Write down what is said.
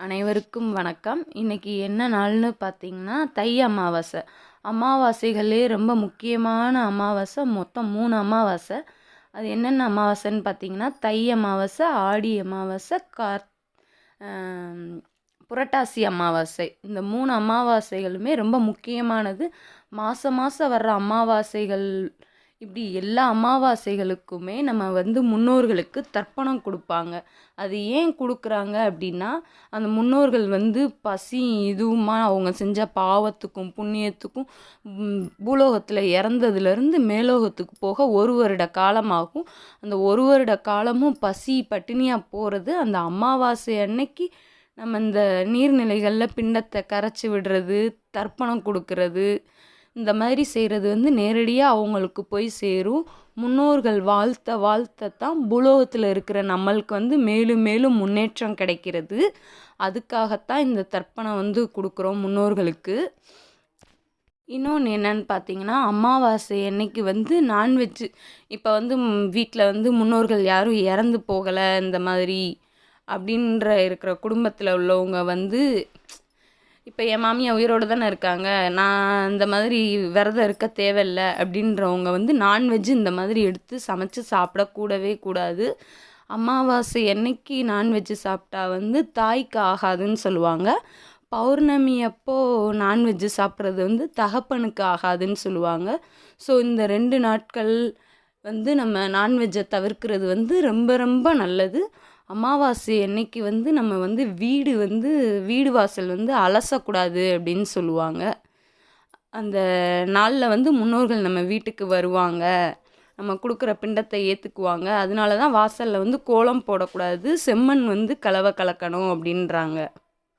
அனைவருக்கும் வணக்கம். இன்னைக்கு என்ன நாள்னு பார்த்தீங்கன்னா தை அமாவாசை. அமாவாசைகளே ரொம்ப முக்கியமான அமாவாசை. மொத்தம் மூணு அமாவாசை. அது என்னென்ன அமாவாசைன்னு பார்த்தீங்கன்னா தை அமாவாசை ஆடி அமாவாசை கார் புரட்டாசி அமாவாசை. இந்த மூணு அமாவாசைகளுமே ரொம்ப முக்கியமானது. மாதம் மாதம் வர்ற அமாவாசைகள் இப்படி எல்லா அமாவாசைகளுக்குமே நம்ம வந்து முன்னோர்களுக்கு தர்ப்பணம் கொடுப்பாங்க. அது ஏன் கொடுக்குறாங்க அப்படின்னா அந்த முன்னோர்கள் வந்து பசி இதுவுமா அவங்க செஞ்ச பாவத்துக்கும் புண்ணியத்துக்கும் பூலோகத்தில் இறந்ததுலேருந்து மேலோகத்துக்கு போக ஒரு வருட காலமாகும். அந்த ஒரு வருட காலமும் பசி பட்டினியாக போகிறது அந்த அமாவாசை அன்னைக்கு நம்ம இந்த நீர்நிலைகளில் பிண்டத்தை கரைச்சி விடுறது தர்ப்பணம் கொடுக்கறது இந்த மாதிரி செய்கிறது வந்து நேரடியாக அவங்களுக்கு போய் சேரும். முன்னோர்கள் வாழ்த்த வாழ்த்தத்தான் பூலோகத்தில் இருக்கிற நம்மளுக்கு வந்து மேலும் மேலும் முன்னேற்றம் கிடைக்கிறது. அதுக்காகத்தான் இந்த தர்ப்பணம் வந்து கொடுக்குறோம் முன்னோர்களுக்கு. இன்னொன்று என்னன்னு பார்த்தீங்கன்னா அமாவாசை அன்னைக்கு வந்து நான்வெஜ்ஜு இப்போ வந்து வீட்டில் வந்து முன்னோர்கள் யாரும் இறந்து போகலை இந்த மாதிரி அப்படின்ற இருக்கிற குடும்பத்தில் உள்ளவங்க வந்து இப்போ என் மாமியார் உயிரோடு தானே இருக்காங்க. நான் இந்த மாதிரி விரதம் இருக்க தேவையில்ல அப்படின்றவங்க வந்து நான்வெஜ் இந்த மாதிரி எடுத்து சமைச்சு சாப்பிடக்கூடவே கூடாது. அமாவாசை என்னைக்கு நான்வெஜ்ஜு சாப்பிட்டா வந்து தாய்க்கு ஆகாதுன்னு சொல்லுவாங்க. பௌர்ணமி அப்போது நான்வெஜ்ஜு சாப்பிட்றது வந்து தகப்பனுக்கு ஆகாதுன்னு சொல்லுவாங்க. ஸோ இந்த ரெண்டு நாட்கள் வந்து நம்ம நான்வெஜ்ஜை தவிர்க்கிறது வந்து ரொம்ப ரொம்ப நல்லது. அமாவாசை அன்னைக்கு வந்து நம்ம வந்து வீடு வந்து வீடு வாசல் வந்து அலசக்கூடாது அப்படின்னு சொல்லுவாங்க. அந்த நாளில் வந்து முன்னோர்கள் நம்ம வீட்டுக்கு வருவாங்க. நம்ம கொடுக்குற பிண்டத்தை ஏற்றுக்குவாங்க அதனால தான் வாசலில் வந்து கோலம் போடக்கூடாது செம்மண் வந்து கலவை கலக்கணும் அப்படின்றாங்க.